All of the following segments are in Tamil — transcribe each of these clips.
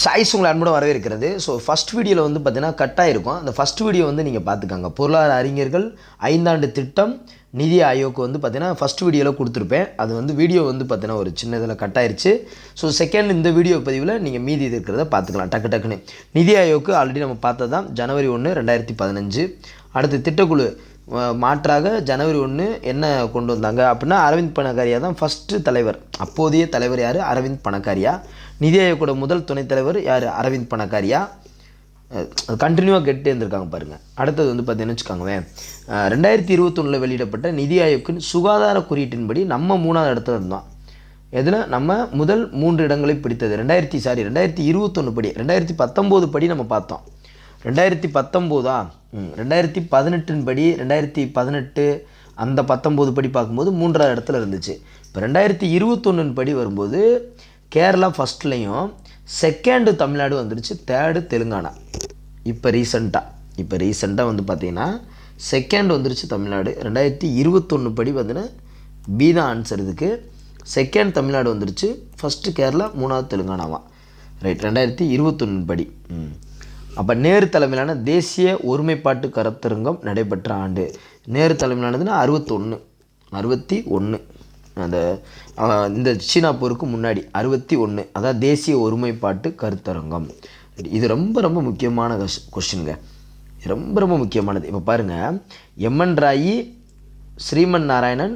சாய்ஸ் உங்களை அன்போட வரவேற்கிறது. ஸோ ஃபஸ்ட் வீடியோவில் வந்து பார்த்தீங்கன்னா கட்டாக இருக்கும். அந்த ஃபஸ்ட் வீடியோ வந்து நீங்கள் பார்த்துக்காங்க பொருளாதார அறிஞர்கள் ஐந்தாண்டு திட்டம் நிதி ஆயோக்கு வந்து பார்த்தீங்கன்னா ஃபஸ்ட் வீடியோவில் கொடுத்துருப்பேன். அது வந்து வீடியோ வந்து பார்த்தீங்கன்னா ஒரு சின்ன இதில் கட்டாயிருச்சு ஸோ செகண்ட் இந்த வீடியோ பதிவில் நீங்கள் மீதி இது இருக்கிறத பார்த்துக்கலாம் டக்கு டக்குன்னு. நிதி ஆயோக்கு ஆல்ரெடி நம்ம பார்த்தது தான் ஜனவரி ஒன்று ரெண்டாயிரத்தி பதினஞ்சு. அடுத்து திட்டக்குழு மாற்றாக ஜனவரி ஒன்று என்ன கொண்டு வந்தாங்க? அப்படின்னா அரவிந்த் பணக்காரியா தான் ஃபஸ்ட்டு தலைவர். அப்போதைய தலைவர் யார்? அரவிந்த் பணக்காரியா? நிதி ஆயோக்கோட முதல் துணைத் தலைவர் யார்? அரவிந்த் பணக்காரியா? கண்டினியூவாக கெட்டு இருந்திருக்காங்க பாருங்கள் அடுத்தது வந்து பார்த்தீங்கன்னு வச்சுக்கோங்களேன். ரெண்டாயிரத்தி இருபத்தொன்னில் வெளியிடப்பட்ட நிதி ஆயோக்கின் சுகாதார குறியீட்டின்படி நம்ம மூணாவது இடத்துல இருந்தோம். எதில் நம்ம முதல் மூன்று இடங்களை பிடித்தது. ரெண்டாயிரத்தி சாரி ரெண்டாயிரத்தி இருபத்தொன்று படி ரெண்டாயிரத்தி பத்தொம்போது படி நம்ம பார்த்தோம். ரெண்டாயிரத்தி பத்தொம்போதா? ரெண்டாயிரத்தி பதினெட்டின் படி ரெண்டாயிரத்தி பதினெட்டு அந்த பத்தொம்போது படி பார்க்கும்போது மூன்றாவது இடத்துல இருந்துச்சு. இப்போ ரெண்டாயிரத்தி இருபத்தொன்னின் படி வரும்போது கேரளா ஃபஸ்ட்லேயும் செகண்டு தமிழ்நாடு வந்துருச்சு தேர்டு தெலுங்கானா. இப்போ ரீசண்டாக இப்போ ரீசெண்டாக வந்து பார்த்தீங்கன்னா செகண்ட் வந்துருச்சு தமிழ்நாடு. ரெண்டாயிரத்தி இருபத்தொன்று படி பார்த்தீங்கன்னா பி தான் ஆன்சர் இதுக்கு. செகண்ட் தமிழ்நாடு வந்துருச்சு ஃபஸ்ட்டு கேரளா மூணாவது தெலுங்கானாவா. ரைட் ரெண்டாயிரத்தி இருபத்தொன்று படி. ம். அப்போ நேரு தலைமையிலான தேசிய ஒருமைப்பாட்டு கருத்தரங்கம் நடைபெற்ற ஆண்டு. நேரு தலைமையிலானதுன்னா அறுபத்தொன்று அறுபத்தி ஒன்று அந்த இந்த சீனா போருக்கு முன்னாடி அறுபத்தி ஒன்று அதான் தேசிய ஒருமைப்பாட்டு கருத்தரங்கம். இது ரொம்ப ரொம்ப முக்கியமான கொஸ்டின்ங்க. ரொம்ப ரொம்ப முக்கியமானது. இப்போ பாருங்கள் எம்என் ராயி ஸ்ரீமன் நாராயணன்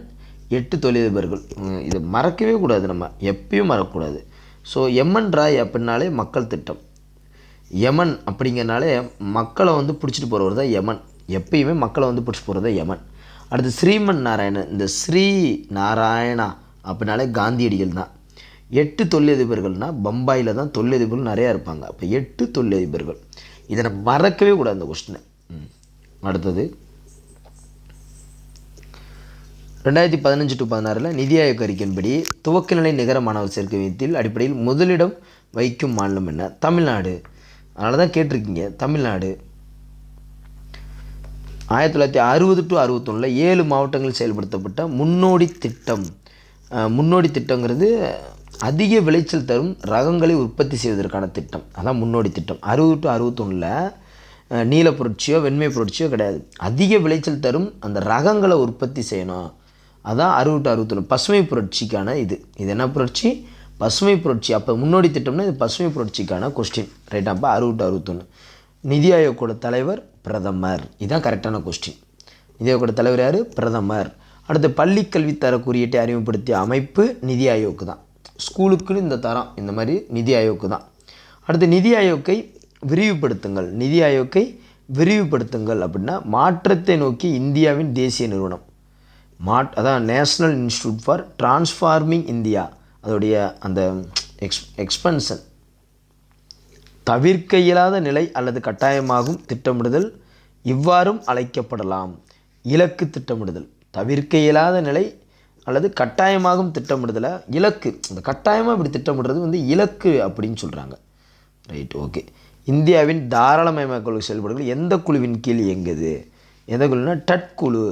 எட்டு தொழிலதிபர்கள். இது மறக்கவே கூடாது நம்ம எப்பயும் மறக்கக்கூடாது. ஸோ எம்என் ராய் அப்படின்னாலே மக்கள் திட்டம். யமன் அப்படிங்கிறனாலே மக்களை வந்து பிடிச்சிட்டு போகிறவர் தான் யமன் எப்பயுமே மக்களை வந்து பிடிச்சி போகிறது தான் யமன் அடுத்து ஸ்ரீமன் நாராயணன் இந்த ஸ்ரீ நாராயணா அப்படின்னாலே காந்தியடிகள் தான் எட்டு தொழிலதிபர்கள்னால் பம்பாயில் தான் தொழிலதிபர்கள் நிறையா இருப்பாங்க. அப்போ எட்டு தொழிலதிபர்கள். இதனை மறக்கவே கூடாது அந்த கொஸ்டினை அடுத்தது. ரெண்டாயிரத்தி பதினஞ்சு டு பதினாறில் நிதி ஆயோக் அறிக்கையின்படி துவக்கநிலை நிகர மாணவர் சேர்க்கை விகிதத்தில் அடிப்படையில் முதலிடம் வைக்கும் மாநிலம் என்ன? தமிழ்நாடு. அதனால தான் கேட்டிருக்கீங்க. தமிழ்நாடு. ஆயிரத்தி தொள்ளாயிரத்தி அறுபது டு அறுபத்தொன்னில் ஏழு மாவட்டங்களில் செயல்படுத்தப்பட்ட முன்னோடி திட்டம். முன்னோடி திட்டங்கிறது அதிக விளைச்சல் தரும் ரகங்களை உற்பத்தி செய்வதற்கான திட்டம். அதான் முன்னோடி திட்டம். அறுபது டு அறுபத்தொன்னில் நீல புரட்சியோ வெண்மை புரட்சியோ கிடையாது. அதிக விளைச்சல் தரும் அந்த ரகங்களை உற்பத்தி செய்யணும். அதான் அறுபது டு அறுபத்தொன்று பசுமை புரட்சிக்கான இது. இது என்ன புரட்சி? பசுமை புரட்சி. அப்போ முன்னோடி திட்டம்னா இது பசுமை புரட்சிக்கான கொஸ்டின் ரைட் அப்போ அறுபது டு அறுபத்தொன்று நிதி ஆயோக்கோட தலைவர் பிரதமர். இதுதான் கரெக்டான கொஸ்டின் நிதி ஆயோக்கோட தலைவர் யார்? பிரதமர். அடுத்து பள்ளி தர குறியீட்டை அறிமுகப்படுத்திய அமைப்பு நிதி ஆயோக்கு தான் ஸ்கூலுக்குன்னு இந்த தரம் இந்த மாதிரி நிதி ஆயோக்கு தான் அடுத்து நிதி ஆயோக்கை விரிவுபடுத்துங்கள் நிதி ஆயோக்கை விரிவுபடுத்துங்கள் அப்படின்னா மாற்றத்தை நோக்கி இந்தியாவின் தேசிய நிறுவனம். மாட் அதான் national institute for transforming India அதோடைய அந்த எக்ஸ் எக்ஸ்பென்ஷன் தவிர்க்க இயலாத நிலை அல்லது கட்டாயமாகும் திட்டமிடுதல் இவ்வாறும் அழைக்கப்படலாம். இலக்கு திட்டமிடுதல். தவிர்க்க இயலாத நிலை அல்லது கட்டாயமாகும் திட்டமிடுதலை இலக்கு. இந்த கட்டாயமாக இப்படி திட்டமிடுறது வந்து இலக்கு அப்படின்னு சொல்கிறாங்க ரைட் ஓகே இந்தியாவின் தாராளமயமாக்கல் செயல்பாடுகள் எந்த குழுவின் கீழ் இயங்குது? எந்த குழுனா டட் குழு.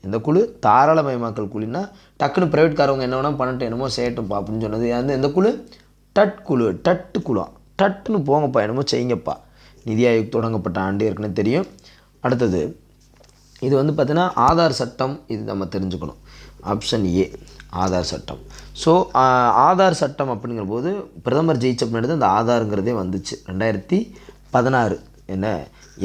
எந்த குழு? தாராளமயமாக்கல் குழுனா டக்குன்னு ப்ரைவேட்காரவங்க என்ன வேணால் பண்ணட்டும் என்னமோ செய்யட்டும்ப்பா அப்படின்னு சொன்னது. அந்த எந்த குழு? டட் குழு. டட்டு குழு. டட்டுன்னு போங்கப்பா என்னமோ செய்யுங்கப்பா. நிதி ஆயோக் தொடங்கப்பட்ட ஆண்டு ஏற்கனவே தெரியும். அடுத்தது இது வந்து பார்த்திங்கன்னா ஆதார் சட்டம் இது நம்ம தெரிஞ்சுக்கணும். ஆப்ஷன் ஏ ஆதார் சட்டம். ஸோ ஆதார் சட்டம் அப்படிங்கிற போது பிரதமர் ஜெயிச்ச பின்னாடி அந்த ஆதாருங்கிறதே வந்துச்சு. ரெண்டாயிரத்தி பதினாறு என்ன?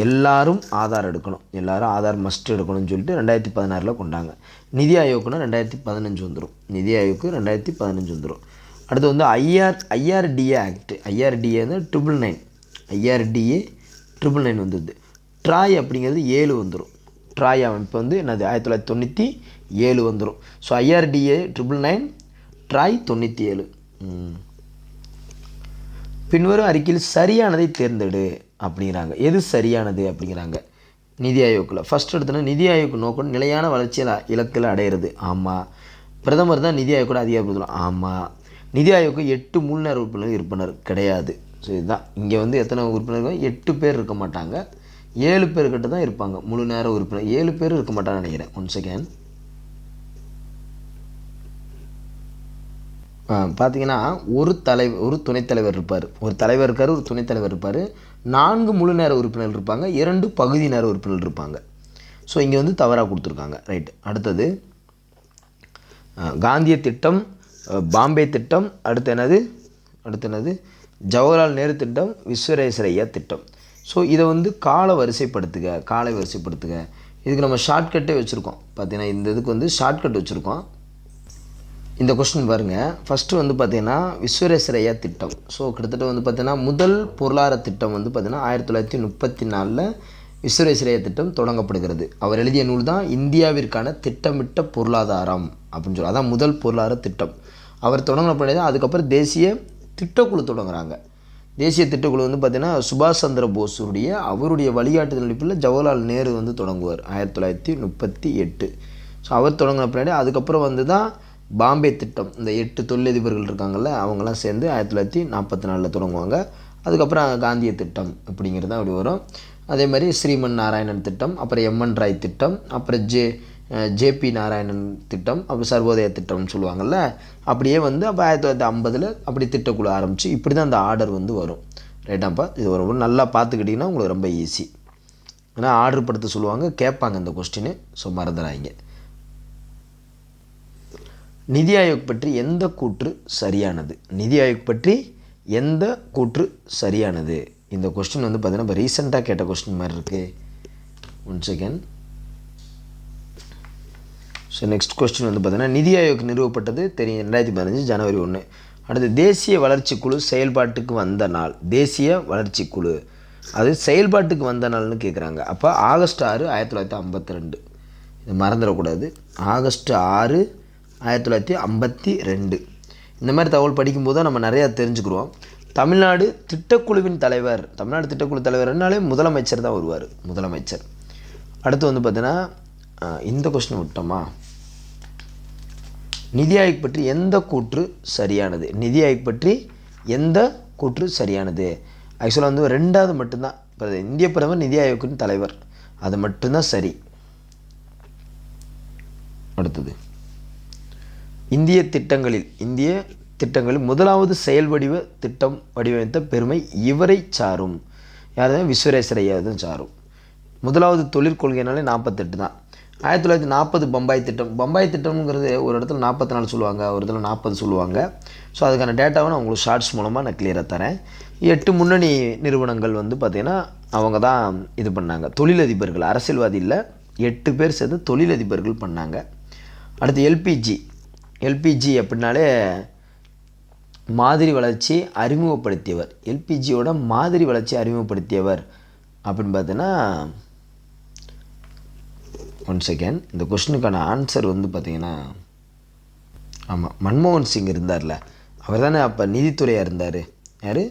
எல்லாரும் ஆதார் எடுக்கணும். எல்லாரும் ஆதார் மஸ்ட் எடுக்கணும்னு சொல்லிட்டு ரெண்டாயிரத்தி பதினாறில் கொண்டாங்க. நிதி ஆயோக்குன்னா ரெண்டாயிரத்தி பதினஞ்சு வந்துடும் நிதி ஆயோக்கு ரெண்டாயிரத்தி பதினஞ்சு வந்துடும் அடுத்து வந்து ஐஆர் ஐஆர்டிஏ ஆக்ட் ஐஆர்டிஏ வந்து triple nine IRDA triple nine வந்துடுது ட்ராய் அப்படிங்கிறது ஏழு வந்துடும் ட்ராய் அமைப்பு வந்து என்னது ஆயிரத்தி தொள்ளாயிரத்தி தொண்ணூற்றி ஏழு வந்துடும் so IRDA triple nine TRAI தொண்ணூற்றி ஏழு. பின்வரும் அறிக்கையில் சரியானதை தேர்ந்தெடு அப்படிங்கிறாங்க. எது சரியானது அப்படிங்கிறாங்க. நிதி ஆயோக்கில் ஃபஸ்ட் எடுத்தோன்னா நிதி ஆயோக் நோக்கம் நிலையான வளர்ச்சியில் இலக்கில் அடையிறது. ஆமாம் பிரதமர் தான் நிதி ஆயோக்கோட அதிகாரப்படுத்தலாம் ஆமாம் நிதி ஆயோக்கு எட்டு முழு நேர உறுப்பினர் இருப்பினர். கிடையாது. ஸோ இதுதான். இங்கே வந்து எத்தனை உறுப்பினர்கள்? எட்டு பேர் இருக்க மாட்டாங்க. ஏழு பேர்கிட்ட தான் இருப்பாங்க. முழு நேர உறுப்பினர் ஏழு பேர் இருக்க மாட்டான்னு நினைக்கிறேன். ஒன் செகண்ட் பார்த்தீங்கன்னா ஒரு தலைவர் ஒரு துணைத் தலைவர் இருப்பார். ஒரு தலைவர் இருக்கார் ஒரு துணைத்தலைவர் இருப்பார். நான்கு முழு நேர உறுப்பினர்கள் இருப்பாங்க. இரண்டு பகுதி நேர உறுப்பினர்கள் இருப்பாங்க. ஸோ இங்கே வந்து தவறாக கொடுத்துருக்காங்க. ரைட் அடுத்தது காந்திய திட்டம் பாம்பே திட்டம். அடுத்து என்னது? அடுத்து என்னது? ஜவஹர்லால் நேரு திட்டம் விஸ்வரேஸ்வரையா திட்டம். ஸோ இதை வந்து கால வரிசைப்படுத்துக காலை வரிசைப்படுத்துக. இதுக்கு நம்ம ஷார்ட்கட்டே வச்சுருக்கோம். பார்த்தீங்கன்னா இந்த இதுக்கு வந்து ஷார்ட்கட் வச்சுருக்கோம். இந்த கொஸ்டின் பாருங்கள் ஃபஸ்ட்டு வந்து பார்த்திங்கன்னா விஸ்வரேஸ்வரையா திட்டம். ஸோ கிட்டத்தட்ட வந்து பார்த்திங்கன்னா முதல் பொருளாதார திட்டம் வந்து பார்த்திங்கன்னா ஆயிரத்தி தொள்ளாயிரத்தி முப்பத்தி நாலில் விஸ்வரேஸ்வரையா திட்டம் தொடங்கப்படுகிறது. அவர் எழுதிய நூல் தான் இந்தியாவிற்கான திட்டமிட்ட பொருளாதாரம் அப்படின்னு சொல்லி. அதான் முதல் பொருளாதார திட்டம். அவர் தொடங்கினப்படி தான் அதுக்கப்புறம் தேசிய திட்டக்குழு தொடங்குறாங்க. தேசிய திட்டக்குழு வந்து பார்த்திங்கன்னா சுபாஷ் சந்திர போஸுடைய அவருடைய வழிகாட்டுதல் அடிப்பில் ஜவஹர்லால் நேரு வந்து தொடங்குவார் ஆயிரத்தி தொள்ளாயிரத்தி முப்பத்தி எட்டு. ஸோ அவர் தொடங்கின பின்னாடி அதுக்கப்புறம் வந்து தான் பாம்பே திட்டம் இந்த எட்டு தொழிலதிபர்கள் இருக்காங்கள்ல அவங்கெல்லாம் சேர்ந்து ஆயிரத்தி தொள்ளாயிரத்தி நாற்பத்தி நாலில் தொடங்குவாங்க. அதுக்கப்புறம் காந்திய திட்டம் அப்படிங்கிறது தான் அப்படி வரும். அதே மாதிரி ஸ்ரீமன் நாராயணன் திட்டம் அப்புறம் எம்என் ராய் திட்டம் அப்புறம் ஜே ஜேபி நாராயணன் திட்டம் அப்போ சர்வோதய திட்டம்னு சொல்லுவாங்கள்ல அப்படியே வந்து அப்போ ஆயிரத்தி தொள்ளாயிரத்தி ஐம்பதில் அப்படி திட்டக்குழு ஆரம்பித்து இப்படி தான் அந்த ஆர்டர் வந்து வரும். ரைட்டாப்பா இது ரொம்ப நல்லா பார்த்துக்கிட்டிங்கன்னா உங்களுக்கு ரொம்ப ஈஸி ஏன்னா ஆர்டர் படுத்த சொல்லுவாங்க கேட்பாங்க இந்த கொஸ்டின் ஸோ மறந்துடாங்க நிதி ஆயோக் பற்றி எந்த கூற்று சரியானது? நிதி ஆயோக் பற்றி எந்த கூற்று சரியானது? இந்த கொஸ்டின் வந்து பார்த்தீங்கன்னா இப்போ ரீசெண்டாக கேட்ட கொஸ்டின் மாதிரி இருக்குது one second so next question வந்து பார்த்தீங்கன்னா நிதி ஆயோக் நிறுவப்பட்டது தெரியும் ரெண்டாயிரத்தி பதினஞ்சு ஜனவரி ஒன்று அடுத்து தேசிய வளர்ச்சி குழு செயல்பாட்டுக்கு வந்த நாள். தேசிய வளர்ச்சி குழு. அது செயல்பாட்டுக்கு வந்த நாள்னு கேட்குறாங்க அப்போ ஆகஸ்ட் ஆறு ஆயிரத்தி தொள்ளாயிரத்தி ஐம்பத்தி ரெண்டு இது மறந்துடக்கூடாது. ஆகஸ்ட் ஆறு ஆயிரத்தி தொள்ளாயிரத்தி ஐம்பத்தி ரெண்டு. இந்த மாதிரி தகவல் படிக்கும்போது தான் நம்ம நிறையா தெரிஞ்சுக்கிறோம் தமிழ்நாடு திட்டக்குழுவின் தலைவர் தமிழ்நாடு திட்டக்குழு தலைவர்னாலே முதலமைச்சர் தான் வருவார் முதலமைச்சர். அடுத்து வந்து பார்த்தீங்கன்னா இந்த கொஸ்டின் விட்டோமா? நிதி ஆயோக் பற்றி எந்த கூற்று சரியானது? நிதி ஆயோக் பற்றி எந்த கூற்று சரியானது? ஆக்சுவலாக வந்து ரெண்டாவது மட்டும்தான். இப்போ இந்திய பிரதமர் நிதி ஆயோக்கின் தலைவர். அது மட்டும்தான் சரி. அடுத்தது. இந்திய திட்டங்களில் இந்திய திட்டங்களில் முதலாவது செயல் வடிவ திட்டம் வடிவமைத்த பெருமை இவரை சாரும். யார் தான் விஸ்வரேஸ்வரையா தான் சாரும். முதலாவது தொழிற்கொள்கைனாலே நாற்பத்தெட்டு தான் ஆயிரத்தி தொள்ளாயிரத்தி நாற்பது பம்பாய் திட்டம். பம்பாய் திட்டம்ங்கிறது ஒரு இடத்துல நாற்பத்தி நாலு சொல்லுவாங்க ஒரு இடத்துல நாற்பது சொல்லுவாங்க. ஸோ அதுக்கான டேட்டாவை நான் உங்களுக்கு ஷார்ட்ஸ் மூலமாக நான் கிளியராக தரேன். எட்டு முன்னணி நிறுவனங்கள் வந்து பார்த்திங்கன்னா அவங்க தான் இது பண்ணாங்க. தொழிலதிபர்கள் அரசியல்வாதி இல்லை எட்டு பேர் சேர்ந்து தொழிலதிபர்கள் பண்ணாங்க. அடுத்து எல்பிஜி எல்பிஜி அப்படின்னாலே மாதிரி வளர்ச்சி அறிமுகப்படுத்தியவர். எல்பிஜியோட மாதிரி வளர்ச்சி அறிமுகப்படுத்தியவர் அப்படின்னு பார்த்தீங்கன்னா ஒன் செகண்ட் இந்த கொஸ்டினுக்கான ஆன்சர் வந்து பார்த்தீங்கன்னா ஆமாம் மன்மோகன் சிங் இருந்தார்ல. அவர் தானே அப்போ நிதித்துறையாக இருந்தார். யார்?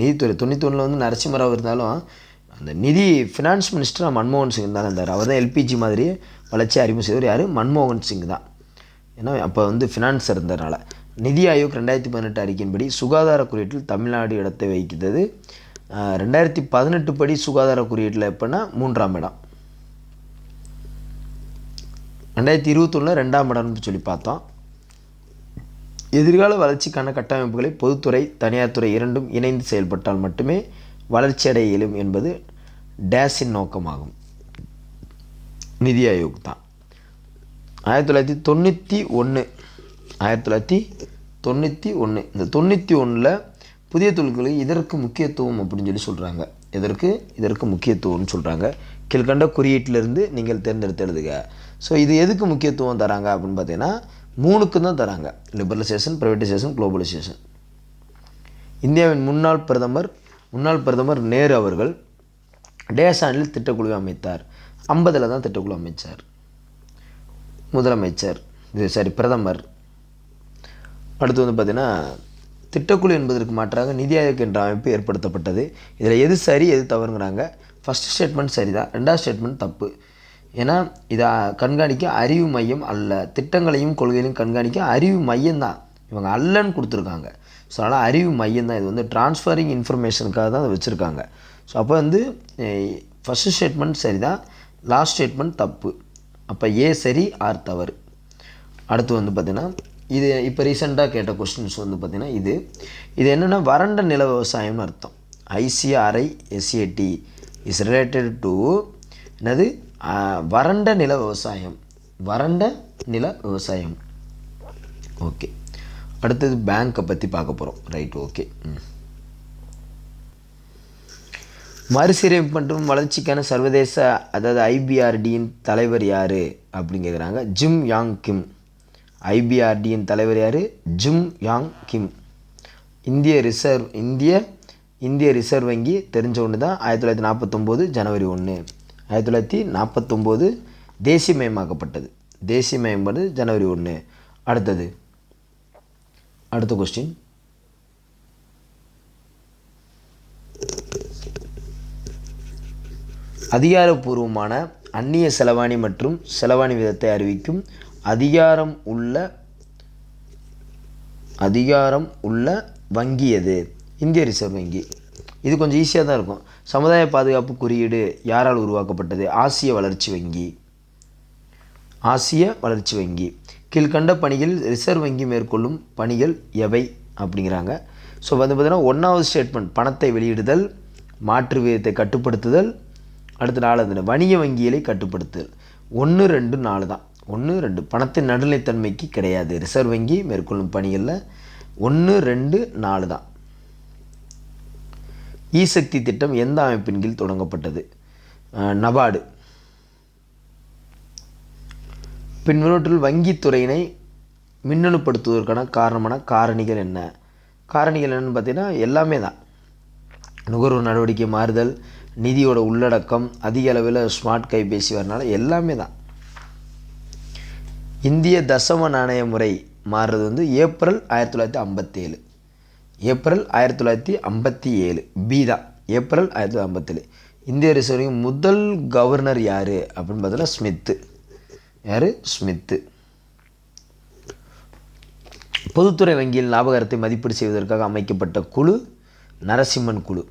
நிதித்துறை தொண்ணூத்தொன்னில் வந்து நரசிம்மராவ் இருந்தாலும் அந்த நிதி ஃபினான்ஸ் மினிஸ்டராக மன்மோகன் சிங் தான் இருந்தார். அவர் தான் எல்பிஜி மாதிரி வளர்ச்சி அறிமுகம் செய்தவர் யார்? மன்மோகன் சிங் தான். ஏன்னா அப்போ வந்து ஃபினான்ஸ் இருந்ததுனால. நிதி ஆயோக் ரெண்டாயிரத்தி பதினெட்டு அறிக்கையின்படி சுகாதார குறியீட்டில் தமிழ்நாடு இடத்தை வகிக்கிறது ரெண்டாயிரத்தி பதினெட்டு படி சுகாதார குறியீட்டில் எப்போன்னா மூன்றாம் இடம். ரெண்டாயிரத்தி இருபத்தொன்னில் ரெண்டாம் இடம்னு சொல்லி பார்த்தோம். எதிர்கால வளர்ச்சிக்கான கட்டமைப்புகளை பொதுத்துறை தனியார் துறை இரண்டும் இணைந்து செயல்பட்டால் மட்டுமே வளர்ச்சியடைய இயலும் என்பது டேஸின் நோக்கமாகும். நிதி ஆயோக் தான். ஆயிரத்தி தொள்ளாயிரத்தி தொண்ணூற்றி ஒன்று ஆயிரத்தி தொள்ளாயிரத்தி தொண்ணூற்றி ஒன்று இந்த தொண்ணூற்றி ஒன்றில் புதிய தொழில்களுக்கு இதற்கு முக்கியத்துவம் அப்படின்னு சொல்லி சொல்கிறாங்க எதற்கு? இதற்கு முக்கியத்துவம்னு சொல்கிறாங்க கீழ்கண்ட குறியீட்டிலிருந்து நீங்கள் தேர்ந்தெடுத்து எழுதுக. ஸோ இது எதுக்கு முக்கியத்துவம் தராங்க அப்படின்னு பார்த்தீங்கன்னா மூணுக்கு தான் தராங்க. லிபரலைசேஷன் ப்ரைவேட்டைசேஷன் குளோபலைசேஷன் இந்தியாவின் முன்னாள் பிரதமர் முன்னாள் பிரதமர் நேரு அவர்கள் டேசானில் திட்டக்குழுவை அமைத்தார். ஐம்பதில் தான் திட்டக்குழு அமைச்சார். முதலமைச்சர் இது சாரி பிரதமர். அடுத்து வந்து பார்த்திங்கன்னா திட்டக்குழு என்பதற்கு மாற்றாக நிதி ஆயோக் என்ற அமைப்பு ஏற்படுத்தப்பட்டது. இதில் எது சரி எது தவறுங்கிறாங்க. ஃபஸ்ட் ஸ்டேட்மெண்ட் சரி தான் ரெண்டாவது ஸ்டேட்மெண்ட் தப்பு. ஏன்னா இதை கண்காணிக்க அறிவு மையம் அல்ல. திட்டங்களையும் கொள்கைகளையும் கண்காணிக்க அறிவு மையம் தான். இவங்க அல்லன்னு கொடுத்துருக்காங்க. ஸோ அதனால் அறிவு மையம் தான். இது வந்து ட்ரான்ஸ்ஃபரிங் இன்ஃபர்மேஷனுக்காக தான் அதை வச்சுருக்காங்க. ஸோ அப்போ வந்து ஃபஸ்ட்டு ஸ்டேட்மெண்ட் சரி தான் லாஸ்ட் ஸ்டேட்மெண்ட் தப்பு. அப்போ ஏ சரி ஆர் தவறு. அடுத்து வந்து பார்த்திங்கன்னா இது இப்போ ரீசெண்டாக கேட்ட கொஸ்டின்ஸ் வந்து பார்த்திங்கன்னா இது இது என்னென்னா வறண்ட நில விவசாயம்னு அர்த்தம். ICRI SAT is related to என்னது? வறண்ட நில விவசாயம். வறண்ட நில விவசாயம். ஓகே. அடுத்தது பேங்க்கை பற்றி பார்க்க போகிறோம் ரைட் ஓகே மறுசீரமைப்பு மற்றும் வளர்ச்சிக்கான சர்வதேச அதாவது ஐபிஆர்டியின் தலைவர் யார்? அப்படின்னு கேட்குறாங்க ஜிம் யாங் கிம். ஐபிஆர்டியின் தலைவர் யார்? Jim Yong Kim. இந்திய ரிசர்வ் இந்திய இந்திய ரிசர்வ் வங்கி தெரிஞ்ச ஒன்று தான் ஆயிரத்தி தொள்ளாயிரத்தி நாற்பத்தொம்போது ஜனவரி ஒன்று ஆயிரத்தி தொள்ளாயிரத்தி நாற்பத்தொம்போது தேசியமயமாக்கப்பட்டது. தேசியமயம்பது ஜனவரி ஒன்று. அடுத்தது அடுத்த கொஸ்டின் அதிகாரப்பூர்வமான அந்நிய செலவாணி மற்றும் செலவாணி விதத்தை அறிவிக்கும் அதிகாரம் உள்ள அதிகாரம் உள்ள வங்கி எது? இந்திய ரிசர்வ் வங்கி. இது கொஞ்சம் ஈஸியாக தான் இருக்கும். சமுதாய பாதுகாப்பு குறியீடு யாரால் உருவாக்கப்பட்டது? ஆசிய வளர்ச்சி வங்கி. ஆசிய வளர்ச்சி வங்கி. கீழ்கண்ட பணிகள் ரிசர்வ் வங்கி மேற்கொள்ளும் பணிகள் எவை? அப்படிங்கிறாங்க. ஸோ வந்து பார்த்திங்கன்னா ஒன்றாவது ஸ்டேட்மெண்ட் பணத்தை வெளியிடுதல் மாற்று விகிதத்தை கட்டுப்படுத்துதல் அடுத்த நாலாவது வணிக வங்கிகளை கட்டுப்படுத்துதல். ஒன்று ரெண்டு நாலு தான். ஒன்று ரெண்டு. பணத்தின் நடுநிலைத்தன்மைக்கு கிடையாது. ரிசர்வ் வங்கி மேற்கொள்ளும் பணிகளில் ஒன்று ரெண்டு நாலு தான். ஈசக்தி திட்டம் எந்த அமைப்பின் கீழ் தொடங்கப்பட்டது? அஹ், நபார்டு. பின்வருவற்றில் வங்கித்துறையினை மின்னணுப்படுத்துவதற்கான காரணமான காரணிகள் என்ன? காரணிகள் என்னன்னு பார்த்தீங்கன்னா எல்லாமே தான். நுகர்வோர் நடவடிக்கை மாறுதல் நிதியோட உள்ளடக்கம் அதிக அளவில் ஸ்மார்ட் கைபேசி வரனால எல்லாமே தான். இந்திய தசம நாணய முறை மாறுறது வந்து ஏப்ரல் ஆயிரத்தி தொள்ளாயிரத்தி ஐம்பத்தேழு. ஏப்ரல் ஆயிரத்தி தொள்ளாயிரத்தி ஐம்பத்தி ஏழு பி தான். ஏப்ரல் ஆயிரத்தி தொள்ளாயிரத்தி ஐம்பத்தேழு இந்திய ரிசர்வ் முதல் கவர்னர் யார் அப்படின்னு பார்த்தோன்னா ஸ்மித்து. யார்? ஸ்மித்து. பொதுத்துறை வங்கியில் லாபகரத்தை மதிப்பீடு செய்வதற்காக அமைக்கப்பட்ட குழு நரசிம்மன் குழு.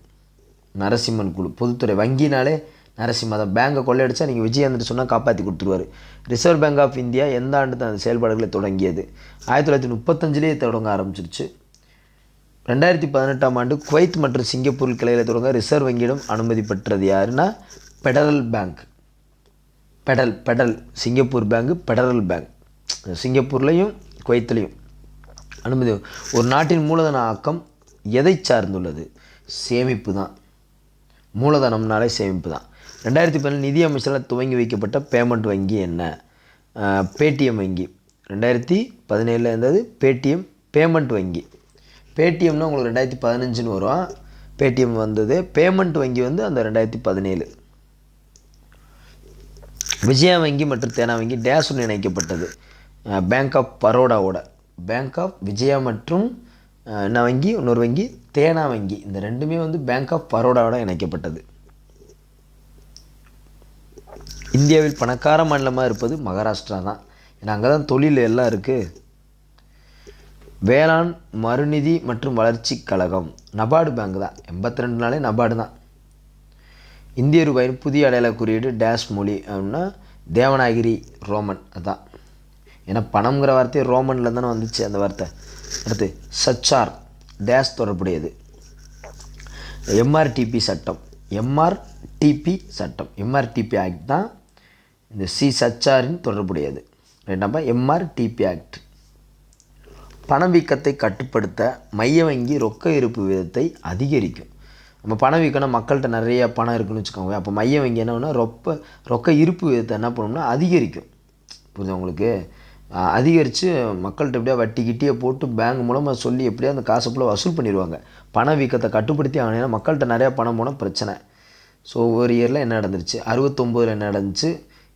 நரசிம்மன் குழு. பொதுத்துறை வங்கினாலே நரசிம்மா தான். பேங்கை கொள்ளையடிச்சா நீங்கள் விஜயந்திர சொன்னால் காப்பாற்றி கொடுத்துருவார். ரிசர்வ் பேங்க் ஆஃப் இந்தியா எந்த ஆண்டு தான் செயல்பாடுகளை தொடங்கியது? ஆயிரத்தி தொள்ளாயிரத்தி முப்பத்தஞ்சிலேயே தொடங்க ஆரம்பிச்சிருச்சு. ரெண்டாயிரத்தி பதினெட்டாம் ஆண்டு குவைத் மற்றும் சிங்கப்பூர் கிளையில் தொடங்க ரிசர்வ் வங்கியிடம் அனுமதி பெற்றது யாருன்னா federal bank. Federal federal Singapore bank federal bank. சிங்கப்பூர்லேயும் குவைத்துலேயும் அனுமதி. ஒரு நாட்டின் மூலதன ஆக்கம் எதை சார்ந்துள்ளது? சேமிப்பு தான். மூலதனம்னாலே சேமிப்பு தான். ரெண்டாயிரத்தி பதினேழு நிதி அமைச்சரால் துவங்கி வைக்கப்பட்ட பேமெண்ட் வங்கி என்ன? பேடிஎம் வங்கி. ரெண்டாயிரத்தி பதினேழில் இருந்தது பேடிஎம் பேமெண்ட் வங்கி. பேடிஎம்னா உங்களுக்கு ரெண்டாயிரத்தி பதினஞ்சுன்னு வரும். பேடிஎம் வந்தது. பேமெண்ட் வங்கி வந்து அந்த ரெண்டாயிரத்தி பதினேழு. விஜயா வங்கி மற்றும் தேனா வங்கி டேஷுடன் இணைக்கப்பட்டது. பேங்க் ஆஃப் பரோடாவோட பேங்க் ஆஃப் விஜயா மற்றும் என்ன வங்கி? இன்னொரு வங்கி தேனா வங்கி. இந்த ரெண்டுமே வந்து பேங்க் ஆஃப் பரோடாவோட இணைக்கப்பட்டது. இந்தியாவில் பணக்கார மாநிலமாக இருப்பது மகாராஷ்டிரா தான். ஏன்னா அங்கே தான் தொழில் எல்லாம் இருக்குது வேளாண் மறுநிதி மற்றும் வளர்ச்சி கழகம். நபார்டு பேங்க் தான். எண்பத்தி ரெண்டு நாளே நபார்டு தான். இந்திய ரூபாயின் புதிய அடையாள குறியீடு டேஷ் மொழி அப்படின்னா தேவநாகிரி ரோமன். அதுதான் ஏன்னா பணம்ங்கிற வார்த்தை ரோமனில் தானே வந்துச்சு அந்த வார்த்தை. அடுத்து சச்சார். டேஷ் தொடர்புடையது. எம்ஆர்டிபி சட்டம். எம்ஆர்டிபி சட்டம். எம்ஆர்டிபி ஆக்ட் தான் இந்த சி சச்சாரின் தொடர்புடையது. ரெண்டாம்பா எம்ஆர்டிபி ஆக்ட். பணவீக்கத்தை கட்டுப்படுத்த மைய வங்கி ரொக்க இருப்பு விதத்தை அதிகரிக்கும். நம்ம பணவீக்கம்னா மக்கள்கிட்ட நிறைய பணம் இருக்குன்னு வச்சுக்கோங்க அப்போ மைய வங்கி என்ன பண்ணுன்னா ரொப்ப ரொக்க இருப்பு விதத்தை என்ன பண்ணணும்னா அதிகரிக்கும். புரியுது உங்களுக்கு? அதிகரித்து மக்கள்கிட்ட எப்படியா வட்டி கிட்டியே போட்டு பேங்க் மூலமாக சொல்லி எப்படியா அந்த காசை ஃபுல்லாக வசூல் பண்ணிடுவாங்க. பண வீக்கத்தை கட்டுப்படுத்தி ஆகணும் மக்கள்கிட்ட நிறையா பணம் போனால் பிரச்சனை. ஸோ ஒவ்வொரு இயரில் என்ன நடந்துருச்சு? அறுபத்தொம்போதில் என்ன நடந்துச்சு?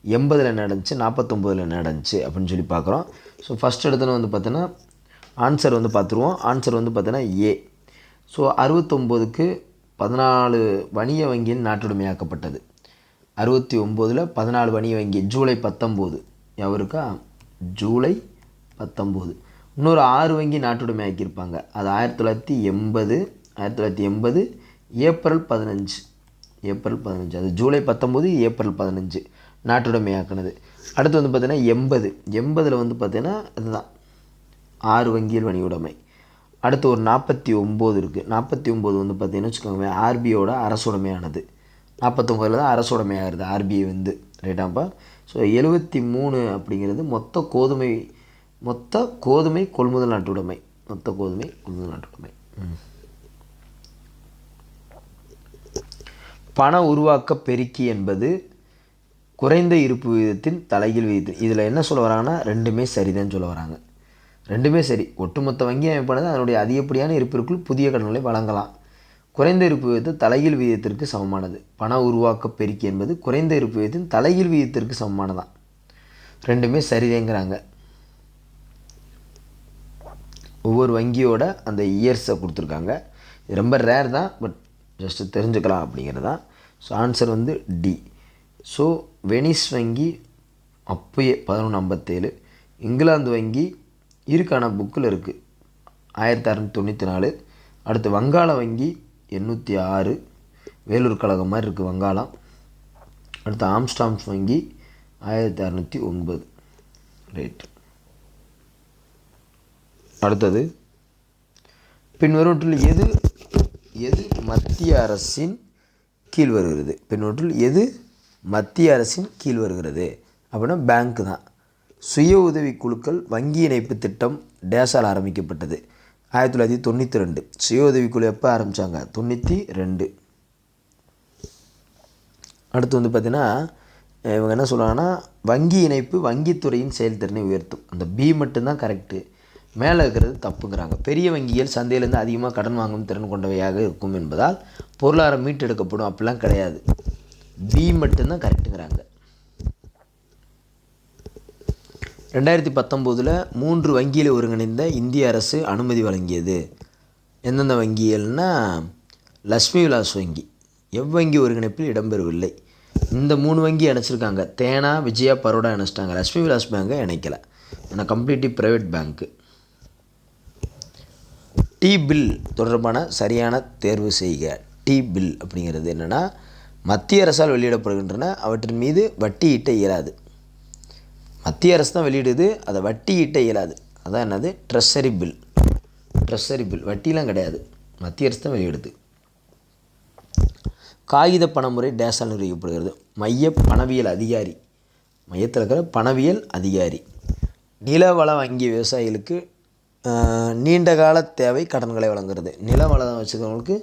எண்பதில் என்ன நடந்துச்சு? நாற்பத்தொம்போதில் என்ன நடந்துச்சு? அப்படின்னு சொல்லி பார்க்குறோம். ஸோ ஃபஸ்ட் எடுத்தோன்னு வந்து பார்த்தோன்னா ஆன்சர் வந்து பார்த்துருவோம். ஆன்சர் வந்து பார்த்தீங்கன்னா ஏ ஸோ அறுபத்தொம்போதுக்கு பதினாலு வணிக வங்கியின் நாட்டுடைமையாக்கப்பட்டது. அறுபத்தி ஒம்போதில் பதினாலு வணிக வங்கி ஜூலை பத்தொம்போது. எவருக்கா ஜூலை பத்தொம்போது. இன்னொரு ஆறு வங்கி நாட்டுடைமை ஆக்கியிருப்பாங்க அது ஆயிரத்தி தொள்ளாயிரத்தி எண்பது ஆயிரத்தி தொள்ளாயிரத்தி எண்பது ஏப்ரல் பதினஞ்சு. ஏப்ரல் பதினஞ்சு. அது ஜூலை பத்தொம்போது ஏப்ரல் பதினஞ்சு நாட்டுடைமையாக்குனது. அடுத்து வந்து பார்த்திங்கன்னா எண்பது. எண்பதில் வந்து பார்த்தீங்கன்னா அதுதான். ஆறு வங்கியில் வணிகுடைமை அடுத்து ஒரு நாற்பத்தி ஒம்பது இருக்குது நாற்பத்தி ஒம்பது வந்து பார்த்திங்கன்னா வச்சுக்கோங்க ஆர்பிஐயோட அரசுடைமையானது. நாற்பத்தொம்பதில் தான் அரசுடைமையாகிறது ஆர்பிஐ வந்து. ரைட்டாப்பா ஸோ எழுபத்தி மூணு அப்படிங்கிறது மொத்த கோதுமை மொத்த கோதுமை கொள்முதல் நாட்டுடைமை. மொத்த கோதுமை கொள்முதல் நாட்டுடைமை. ம். பண உருவாக்க பெருக்கி என்பது குறைந்த இருப்பு விகிதத்தின் தலைகீழ் விகிதத்தின் இதில் என்ன சொல்ல வராங்கன்னா ரெண்டுமே சரிதான் சொல்ல வராங்க. ரெண்டுமே சரி. ஒட்டுமொத்த வங்கி அமைப்பானது அதனுடைய அதிகப்படியான இருப்பிற்குள் புதிய கடன்களை வழங்கலாம். குறைந்த இருப்பு விகிதத்து தலைகீழ் விகிதத்திற்கு சமமானது. பண உருவாக்க பெருக்கி என்பது குறைந்த இருப்பு விகிதத்தின் தலைகீழ் விகிதத்திற்கு சமமானதான். ரெண்டுமே சரிதேங்கிறாங்க ஒவ்வொரு வங்கியோட அந்த இயர்ஸை கொடுத்துருக்காங்க. இது ரொம்ப ரேர் தான் பட் ஜஸ்ட்டு தெரிஞ்சுக்கலாம் அப்படிங்கிறது. தான் ஸோ ஆன்சர் வந்து டி ஸோ வெனிஸ் வங்கி அப்போயே பதினொன்று ஐம்பத்தேழு. இங்கிலாந்து வங்கி இருக்கான புக்கில் இருக்குது ஆயிரத்தி அறநூற்றி தொண்ணூற்றி நாலு. அடுத்து வங்காள வங்கி எண்ணூற்றி ஆறு. வேலூர் கழகம் மாதிரி இருக்குது வங்காளம். அடுத்து ஆம்ஸ்டாம்ஸ் வங்கி ஆயிரத்தி அறநூற்றி ஒன்பது. ரைட் அடுத்தது பின்வருவற்றில் எது எது மத்திய அரசின் கீழ் வருகிறது? பின்வற்றில் எது மத்திய அரசின் கீழ் வருகிறது? அப்படின்னா பேங்க்கு தான். சுய உதவி குழுக்கள் வங்கி இணைப்பு திட்டம் டேஸால் ஆரம்பிக்கப்பட்டது. ஆயிரத்தி தொள்ளாயிரத்தி தொண்ணூற்றி ரெண்டு. சுய உதவி குழு எப்போ ஆரம்பித்தாங்க தொண்ணூற்றி ரெண்டு. அடுத்து வந்து பார்த்திங்கன்னா இவங்க என்ன சொல்லுவாங்கன்னா வங்கி இணைப்பு வங்கித்துறையின் செயல்திறனை உயர்த்தும். அந்த பி மட்டும்தான் கரெக்டு மேலே இருக்கிறது தப்புங்கிறாங்க. பெரிய வங்கிகள் சந்தையிலேருந்து அதிகமாக கடன் வாங்கும் திறன் கொண்டவையாக இருக்கும் என்பதால் பொருளாதாரம் மீட்டெடுக்கப்படும் அப்படிலாம் கிடையாது. பி மட்டும்தான் கரெக்டுங்கிறாங்க ரெண்டாயிரத்தி பத்தொம்போதில் மூன்று வங்கியில் ஒருங்கிணைந்த இந்திய அரசு அனுமதி வழங்கியது. எந்தெந்த வங்கிகள்னா? லக்ஷ்மி விலாஸ் வங்கி. எவ்வங்கி ஒருங்கிணைப்பில் இடம்பெறவில்லை. இந்த மூணு வங்கி இணைச்சிருக்காங்க. தேனா விஜயா பரோடா இணைச்சிட்டாங்க. லக்ஷ்மி விலாஸ் பேங்கை இணைக்கலை. ஏன்னா கம்ப்ளீட்லி ப்ரைவேட் பேங்க்கு. டி பில் தொடர்பான சரியான தேர்வு செய்க. டி பில் அப்படிங்கிறது என்னென்னா மத்திய அரசால் வெளியிடப்படுகின்றன. அவற்றின் மீது வட்டி ஈட்ட இயலாது. மத்திய அரசு தான் வெளியிடுது அதை வட்டி ஈட்ட இயலாது. அதான் என்னது? ட்ரெஷரி பில் ட்ரெஷரி பில் வட்டிலாம் கிடையாது. மத்திய அரசு தான் வெளியிடுது. காகித பணமுறை டேஸால் நிர்வகிக்கப்படுகிறது மைய பணவியல் அதிகாரி. மையத்தில் இருக்கிற பணவியல் அதிகாரி. நிலவள வங்கி விவசாயிகளுக்கு நீண்ட கால தேவை கடன்களை வழங்குறது நிலவளம் வச்சுக்கிறவங்களுக்கு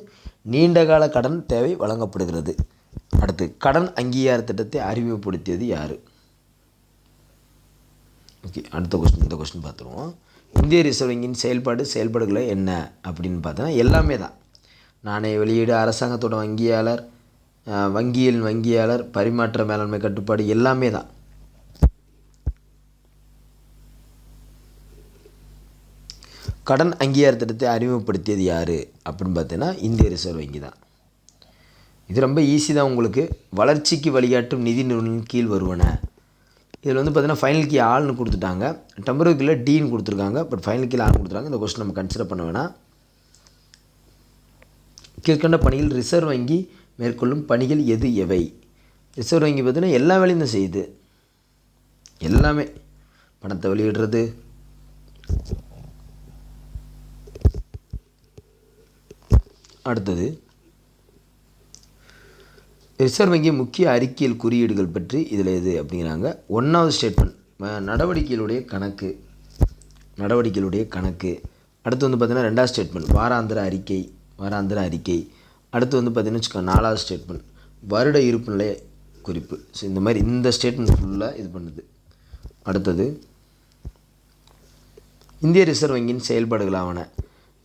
நீண்ட கால கடன் தேவை வழங்கப்படுகிறது. அடுத்து கடன் அங்கீகார திட்டத்தை அறிமுகப்படுத்தியது யார்? ஓகே அடுத்த கொஸ்டின் இந்த கொஸ்டின் பார்த்துருவோம். இந்திய ரிசர்வ் வங்கியின் செயல்பாடு செயல்பாடுகளை என்ன அப்படின்னு பார்த்தோன்னா எல்லாமே தான். நாணய வெளியீடு அரசாங்கத்தோட வங்கியாளர் வங்கியில் வங்கியின் வங்கியாளர் பரிமாற்ற மேலாண்மை கட்டுப்பாடு எல்லாமே தான். கடன் அங்கீகார திட்டத்தை அறிமுகப்படுத்தியது யார் அப்படின்னு பார்த்தீங்கன்னா இந்திய ரிசர்வ் வங்கி தான். இது ரொம்ப ஈஸி தான் உங்களுக்கு. வளர்ச்சிக்கு வழிகாட்டும் நிதி நிறுவனங்களின் கீழ் வருவன. இதில் வந்து பார்த்தீங்கன்னா ஃபைனல் கீ ஆள்னு கொடுத்துட்டாங்க. டெம்பரரி கீழே டீன்னு கொடுத்துருக்காங்க. பட் ஃபைனல் கீழே ஆள்னு கொடுத்துருக்காங்க. இந்த கொஸ்டின் நம்ம கன்சிடர் பண்ண வேணாம். கீழ்கண்ட பணியில் ரிசர்வ் வங்கி மேற்கொள்ளும் பணிகள் எது? எவை? ரிசர்வ் வங்கி பார்த்தீங்கன்னா எல்லா வேலையும் தான் செய்யுது. எல்லாமே. பணத்தை வெளியிடுறது. அடுத்தது ரிசர்வ் வங்கி முக்கிய அறிக்கையில் குறியீடுகள் பற்றி இதில் எது அப்படிங்கிறாங்க. ஒன்றாவது ஸ்டேட்மெண்ட் நடவடிக்கைகளுடைய கணக்கு நடவடிக்கைகளுடைய கணக்கு. அடுத்து வந்து பார்த்திங்கன்னா ரெண்டாவது ஸ்டேட்மெண்ட் வாராந்திர அறிக்கை வாராந்திர அறிக்கை. அடுத்து வந்து பார்த்திங்கன்னு வச்சுக்கோங்க நாலாவது ஸ்டேட்மெண்ட் வருட இருப்பு நிலை குறிப்பு. ஸோ இந்த மாதிரி இந்த ஸ்டேட்மெண்ட் ஃபுல்லாக இது பண்ணுது. அடுத்தது இந்திய ரிசர்வ் வங்கியின் செயல்பாடுகளாவன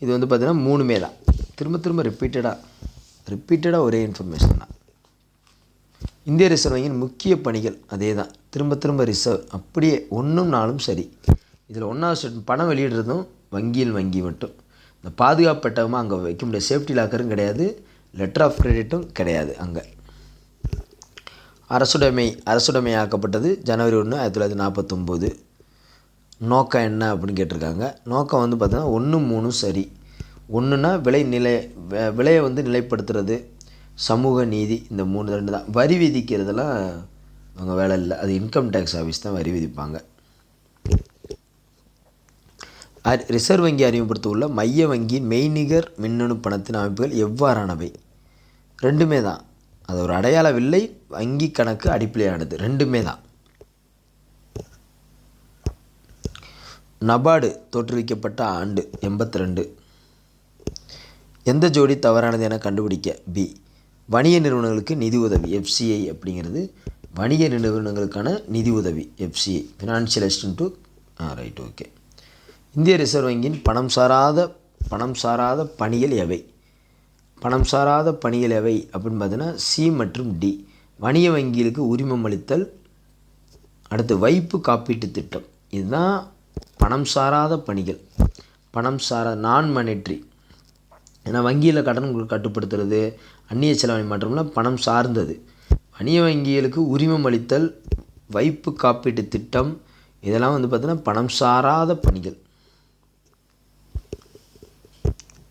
இது வந்து பார்த்திங்கன்னா மூணுமே தான். திரும்ப திரும்ப ரிப்பீட்டடாக ரிப்பீட்டடாக ஒரே இன்ஃபர்மேஷன் தான். இந்திய ரிசர்வ் வங்கியின் முக்கிய பணிகள் அதே தான் திரும்ப திரும்ப ரிசர்வ் அப்படியே ஒன்றும் நாளும் சரி. இதில் ஒன்றாவது ஸ்டேட் பணம் வெளியிடுறதும் வங்கியில் வங்கி மட்டும். இந்த பாதுகாப்பு பெட்டகமாக அங்கே வைக்க முடியாது சேஃப்டி லாக்கரும் கிடையாது. லெட்டர் ஆஃப் கிரெடிட்டும் கிடையாது அங்கே. அரசுடைமை அரசுடைமை ஆக்கப்பட்டது ஜனவரி ஒன்று ஆயிரத்தி தொள்ளாயிரத்தி நாற்பத்தொம்போது. நோக்கம் என்ன அப்படின்னு கேட்டிருக்காங்க. நோக்கம் வந்து பார்த்தீங்கன்னா ஒன்று மூணும் சரி. ஒன்றுனா விலை நிலை விலையை வந்து நிலைப்படுத்துறது. சமூக நீதி இந்த மூணு ரெண்டு தான். வரி விதிக்கிறதெல்லாம் அவங்க வேலை இல்லை. அது இன்கம் டேக்ஸ் ஆஃபீஸ் தான் வரி விதிப்பாங்க. ரிசர்வ் வங்கி அறிமுகப்படுத்த உள்ள மைய வங்கியின் மெய்நிகர் மின்னணு பணத்தின் அமைப்புகள் எவ்வாறானவை? ரெண்டுமே தான். அது ஒரு அடையாள வில்லை வங்கி கணக்கு அடிப்படையானது. ரெண்டுமே தான். நபார்டு தோற்றுவிக்கப்பட்ட ஆண்டு எண்பத்தி ரெண்டு. எந்த ஜோடி தவறானது என கண்டுபிடிக்க? பி. வணிக நிறுவனங்களுக்கு நிதி உதவி எஃப்சிஐ அப்படிங்கிறது வணிக நிறுவனங்களுக்கான நிதி உதவி FCI financial assistant to right okay இந்திய ரிசர்வ் வங்கியின் பணம் சாராத பணம் சாராத பணிகள் எவை? பணம் சாராத பணிகள் எவை அப்படின்னு பார்த்தீங்கன்னா சி மற்றும் டி வணிக வங்கிகளுக்கு உரிமம் அளித்தல் அடுத்து வைப்பு காப்பீட்டு திட்டம். இதுதான் பணம் சாராத பணிகள். பணம் சாரா நான் மனிட்ரி ஏன்னா வங்கியில் கடன் கட்டுப்படுத்துறது அந்நிய செலவணி மாற்றம்லாம் பணம் சார்ந்தது. வணிக வங்கிகளுக்கு உரிமம் அளித்தல் வைப்பு காப்பீட்டு திட்டம் இதெல்லாம் வந்து பார்த்தீங்கன்னா பணம் சாராத பணிகள்.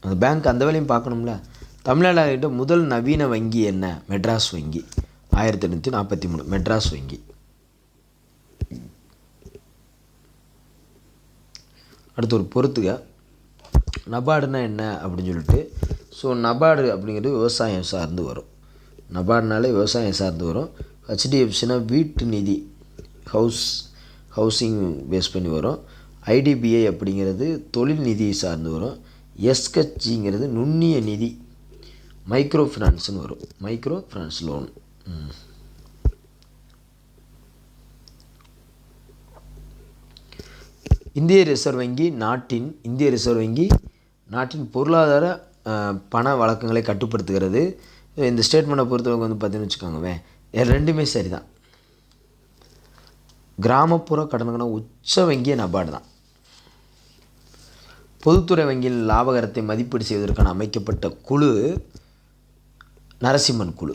அந்த பேங்க் அந்த வேலையும் பார்க்கணும்ல. தமிழ்நாடு முதல் நவீன வங்கி என்ன? மெட்ராஸ் வங்கி. ஆயிரத்தி எண்ணூற்றி நாற்பத்தி மூணு மெட்ராஸ் வங்கி. அடுத்து ஒரு பொறுத்துக. நபார்டுனா என்ன அப்படின்னு சொல்லிட்டு ஸோ நபார்டு அப்படிங்கிறது விவசாயம் சார்ந்து வரும். நபார்டுனாலே விவசாயம் சார்ந்து வரும். ஹெச்டிஎஃப்சினா வீட்டு நிதி ஹவுஸ் ஹவுசிங் பேஸ் பண்ணி வரும். ஐடிபிஐ அப்படிங்கிறது தொழில் நிதியை சார்ந்து வரும். எஸ்கட்சிங்கிறது நுண்ணிய நிதி மைக்ரோ ஃபினான்ஸ்னு வரும். மைக்ரோ ஃபினான்ஸ் லோன் இந்திய ரிசர்வ் வங்கி நாட்டின் இந்திய ரிசர்வ் வங்கி நாட்டின் பொருளாதார பண வழக்கங்களை கட்டுப்படுத்துகிறது. இந்த ஸ்டேட்மெண்ட்டை பொறுத்தவரைக்கும் வந்து பார்த்தீங்கன்னு வச்சுக்கோங்களேன் ரெண்டுமே சரி தான் கிராமப்புற கடனுக்கான உச்ச வங்கிய நபார்டு தான். பொதுத்துறை வங்கியின் லாபகரத்தை மதிப்பீடு செய்வதற்கான அமைக்கப்பட்ட குழு நரசிம்மன் குழு.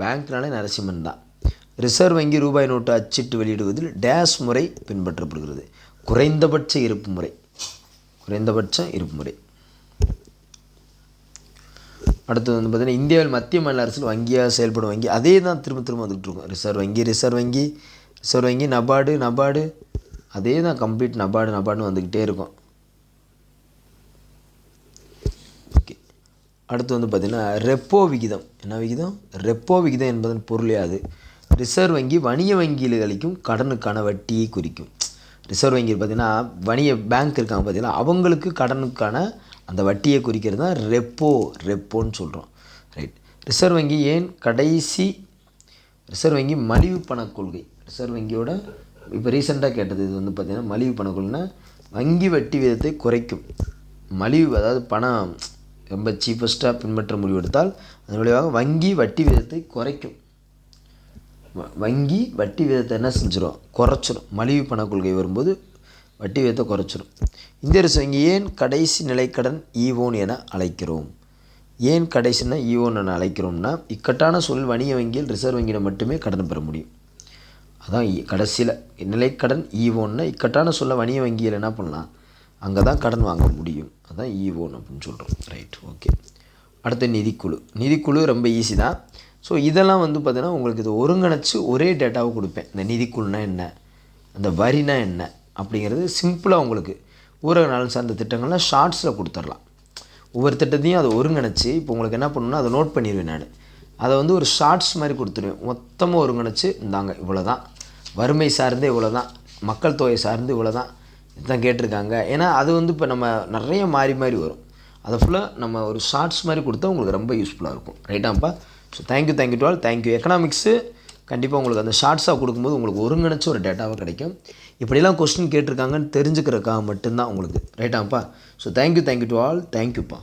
பேங்க்னாலே நரசிம்மன் தான். ரிசர்வ் வங்கி ரூபாய் நோட்டு அச்சிட்டு வெளியிடுவதில் டேஷ் முறை பின்பற்றப்படுகிறது. குறைந்தபட்ச இருப்பு முறை. குறைந்தபட்ச இருப்பு முறை. அடுத்தது வந்து பார்த்தீங்கன்னா இந்தியாவில் மத்திய மாநில அரசில் வங்கியாக செயல்படும் வங்கி? அதே தான் திரும்ப திரும்ப வந்துகிட்டு இருக்கும். ரிசர்வ் வங்கி ரிசர்வ் வங்கி ரிசர்வ் வங்கி நபார்டு நபார்டு. அதே தான் கம்ப்ளீட் நபார்டு நபார்டுன்னு வந்துக்கிட்டே இருக்கும். ஓகே. அடுத்து வந்து பார்த்திங்கன்னா ரெப்போ விகிதம். என்ன விகிதம்? ரெப்போ விகிதம் என்பதன் பொருளே அது. ரிசர்வ் வங்கி வணிக வங்கியில் அளிக்கும் கடனுக்கான வட்டியை குறிக்கும். ரிசர்வ் வங்கி பார்த்திங்கன்னா வணிக பேங்க் இருக்காங்க பார்த்தீங்கன்னா அவங்களுக்கு கடனுக்கான அந்த வட்டியை குறிக்கிறது தான் ரெப்போ ரெப்போன்னு சொல்கிறோம் ரைட் ரிசர்வ் வங்கி ஏன் கடைசி ரிசர்வ் வங்கி மலிவு பணக் கொள்கை. ரிசர்வ் வங்கியோட இப்போ ரீசெண்டாக கேட்டது இது வந்து பார்த்திங்கன்னா மலிவு பண கொள்கைன்னா வங்கி வட்டி விதத்தை குறைக்கும். மலிவு அதாவது பணம் ரொம்ப சீப்பஸ்ட்டாக பின்பற்ற முடிவெடுத்தால் அதன் விளைவாக வங்கி வட்டி விதத்தை குறைக்கும். வங்கி வட்டி விதத்தை என்ன செஞ்சிடும் குறைச்சிடும் மலிவு பணக் கொள்கை வரும்போது வட்டி விகிதத்தை குறைச்சிரும். இந்திய ரிசர்வ் வங்கி ஏன் கடைசி நிலைக்கடன் ஈவோன் என அழைக்கிறோம்? ஏன் கடைசினா ஈவோன் என அழைக்கிறோம்னா இக்கட்டான சூழல் வணிக வங்கியில் ரிசர்வ் வங்கியில் மட்டுமே கடன் பெற முடியும். அதான் கடைசியில் நிலைக்கடன் ஈவோன்னா இக்கட்டான சொல்ல வணிக வங்கியில் என்ன பண்ணலாம்? அங்கே தான் கடன் வாங்க முடியும். அதுதான் ஈவோன் அப்படின்னு சொல்கிறோம் ரைட் ஓகே அடுத்து நிதிக்குழு. நிதிக்குழு ரொம்ப ஈஸி தான். ஸோ இதெல்லாம் வந்து பார்த்திங்கன்னா உங்களுக்கு இது ஒருங்கிணைச்சு ஒரே டேட்டாவை கொடுப்பேன். இந்த நிதிக்குழுனா என்ன? அந்த வரினா என்ன? அப்படிங்கிறது சிம்பிளாக உங்களுக்கு. ஊரக நலன் சார்ந்த திட்டங்கள்லாம் ஷார்ட்ஸில் கொடுத்துடலாம். ஒவ்வொரு திட்டத்தையும் அதை ஒருங்கிணைச்சி இப்போ உங்களுக்கு என்ன பண்ணணும்னா அதை நோட் பண்ணிடுவேன் நான். அதை வந்து ஒரு ஷார்ட்ஸ் மாதிரி கொடுத்துருவேன் மொத்தமாக ஒருங்கிணைச்சு இந்தாங்க இவ்வளோ தான் வறுமை சார்ந்து இவ்வளோ தான் மக்கள் தொகை சார்ந்து இவ்வளோ தான் இதுதான் கேட்டிருக்காங்க. ஏன்னா அது வந்து இப்போ நம்ம நிறைய மாறி மாறி வரும். அதை ஃபுல்லாக நம்ம ஒரு ஷார்ட்ஸ் மாதிரி கொடுத்தா உங்களுக்கு ரொம்ப யூஸ்ஃபுல்லாக இருக்கும். ரைட்டாப்பா so thank you thank you to all thank you economics கண்டிப்பாக உங்களுக்கு அந்த ஷார்ட்ஸாக கொடுக்கும்போது உங்களுக்கு ஒருங்கிணைச்ச ஒரு டேட்டாவாக கிடைக்கும். இப்படிலாம் கொஸ்டின் கேட்டிருக்காங்கன்னு தெரிஞ்சுக்கிறக்காக மட்டும்தான் உங்களுக்கு. ரைட்டாப்பா so thank you thank you to all தேங்க்யூப்பா